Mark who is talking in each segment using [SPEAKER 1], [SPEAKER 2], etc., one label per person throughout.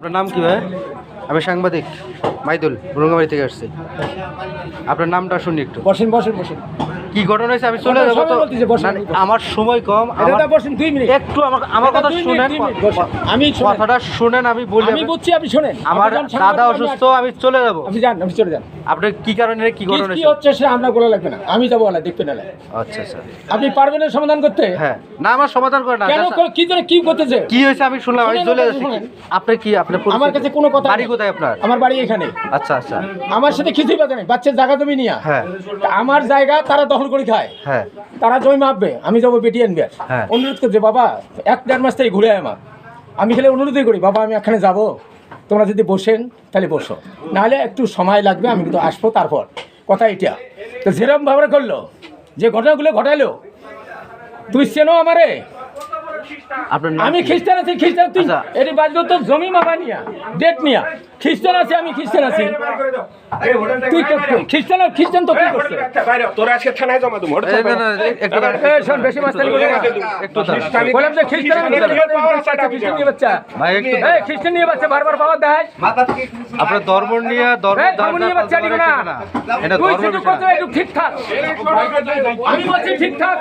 [SPEAKER 1] আপনার নাম কি ভাই? আমি সাংবাদিক মাইদুল রঙ্গাবাড়ি থেকে আসছি। আপনার নামটা শুনি একটু।
[SPEAKER 2] বসেন বসেন বসেন।
[SPEAKER 1] কি ঘটনা হয়েছে আমি চলে যাব তো?
[SPEAKER 2] সময় বলতেছি, বসেন।
[SPEAKER 1] না, না, আমার সময় কম আমার একটু আমার আমার কথা শুনেন।
[SPEAKER 2] আমি
[SPEAKER 1] কথাটা শুনেন আমি বলি
[SPEAKER 2] আমি বুঝছি আপনি শোনেন।
[SPEAKER 1] আমার দাদা অসুস্থ আমি চলে যাব।
[SPEAKER 2] আপনি যান আপনি চলে যান।
[SPEAKER 1] আপনার কি কারণে কি ঘটনা
[SPEAKER 2] কি হচ্ছে সে আপনার বলা লাগবে না। আমি যাব আলা দেখতে না
[SPEAKER 1] আচ্ছা আচ্ছা।
[SPEAKER 2] আপনি পারবেন সমাধান করতে?
[SPEAKER 1] হ্যাঁ। না আমার সমাধান করে না।
[SPEAKER 2] কেন কি করে কি করতেছে?
[SPEAKER 1] কি হয়েছে আমি শুনলাম আমি চলে যাচ্ছি। আপনি কি আপনি
[SPEAKER 2] আমার কাছে কোনো কথা
[SPEAKER 1] বাড়ি কোথায় আপনার?
[SPEAKER 2] আমার বাড়ি এখানে।
[SPEAKER 1] আচ্ছা আচ্ছা।
[SPEAKER 2] আমার সাথে কিছুই বাধা নেই। বাচ্চার জায়গা তুমি নিয়ে
[SPEAKER 1] হ্যাঁ।
[SPEAKER 2] আমার জায়গা তারা দখল করে খায়
[SPEAKER 1] হ্যাঁ।
[SPEAKER 2] তারা জমি মাপবে আমি যাব বেটি আনবে।
[SPEAKER 1] হ্যাঁ।
[SPEAKER 2] অনুরোধ করছে বাবা এক দেড় মাস থেকে ঘুরে আয় আমার আমি খেলে অনুরোধই করি বাবা আমি এখানে যাব। তোমরা যদি বসেন তাহলে বসো। নাহলে একটু সময় লাগবে আমি কিন্তু আসব তারপর। কথা এটা তো যেরকম ভাবে করল যে ঘটনাগুলো ঘটালো তুই চেনো আমারে? আমি খ্রিস্টান আছি খ্রিস্টান তুই
[SPEAKER 1] আচ্ছা।
[SPEAKER 2] এটি বাজলো তো জমি মাপা নিয়া ডেট নিয়া খ্রিস্টান আছে আমি খ্রিস্টান আছি তুই খ্রিস্টান খ্রিস্টান তো কি করছে
[SPEAKER 3] তোরা আজকে থানায় জমা দেবো
[SPEAKER 1] এই, না, না, একটু
[SPEAKER 2] শোন, বেশি মাস্তানি করবি
[SPEAKER 1] একটু
[SPEAKER 2] বললাম যে খ্রিস্টান নিয়ে বাচ্চা
[SPEAKER 1] ভাই একটু
[SPEAKER 2] খ্রিস্টান নিয়ে বাচ্চা বারবার পাওয়া দেয়
[SPEAKER 1] আপনার ধর্ম নিয়ে ধর্ম
[SPEAKER 2] ধর্ম নিয়ে বাচ্চা নিবে না।
[SPEAKER 1] এটা
[SPEAKER 2] তুই শুধু
[SPEAKER 1] না।
[SPEAKER 2] একটু ঠিকঠাক আমি বলছি ঠিকঠাক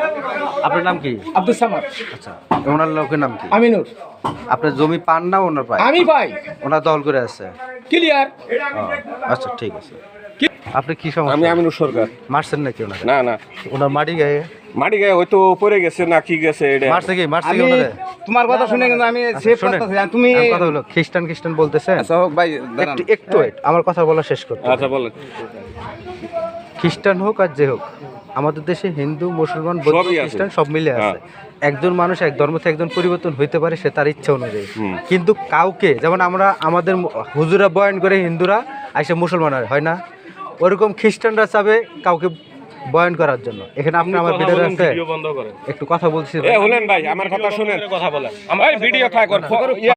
[SPEAKER 1] আপনার নাম কি
[SPEAKER 2] আব্দুল সামাদ
[SPEAKER 1] আচ্ছা ওনার লোকের নাম কি?
[SPEAKER 2] আমিনুর।
[SPEAKER 1] আপনার জমি পান না ওনার পায়
[SPEAKER 2] আমি পাই
[SPEAKER 1] ওনার দল করে আছে?
[SPEAKER 2] ক্লিয়ার।
[SPEAKER 1] আচ্ছা ঠিক আছে। আপনি কি সমস্যা?
[SPEAKER 3] আমি আমিনুর সরকার।
[SPEAKER 1] মারছেন নাকি ওনাকে?
[SPEAKER 3] না না।
[SPEAKER 1] ওনার মাটি গায়ে?
[SPEAKER 3] মাটি গায়ে হয়তো পড়ে গেছে না কি গেছে এটা।
[SPEAKER 1] মারছে কি? মারছে কি ওনারে?
[SPEAKER 4] তোমার কথা শুনে কিন্তু আমি
[SPEAKER 1] আচ্ছা,
[SPEAKER 4] সেভ করতেছি। তুমি
[SPEAKER 1] কথা হলো খ্রিস্টান খ্রিস্টান বলতেছেন?
[SPEAKER 4] আচ্ছা হোক ভাই
[SPEAKER 1] একটু একটু আমার কথা বলা শেষ করতে
[SPEAKER 3] আচ্ছা বলেন।
[SPEAKER 1] খ্রিস্টান হোক আর যে হোক। আমাদের দেশে হিন্দু মুসলমান বৌদ্ধ খ্রিস্টান সব মিলে আছে। একজন মানুষ এক ধর্ম থেকে একজন পরিবর্তন হইতে পারে সে তার ইচ্ছা অনুযায়ী। কিন্তু কাউকে যেমন আমরা আমাদের হুজুরা বয়ান করে হিন্দুরা আইসে মুসলমান হয়, হয় না? ওরকম খ্রিস্টানরা চাবে কাউকে বয়ান করার জন্য। এখানে আপনি আমার ভিডিও আছে।
[SPEAKER 3] বন্ধ করেন।
[SPEAKER 1] একটু কথা বলছি।
[SPEAKER 3] এ হলেন ভাই আমার কথা শুনেন। কথা বলেন। আমার ভিডিও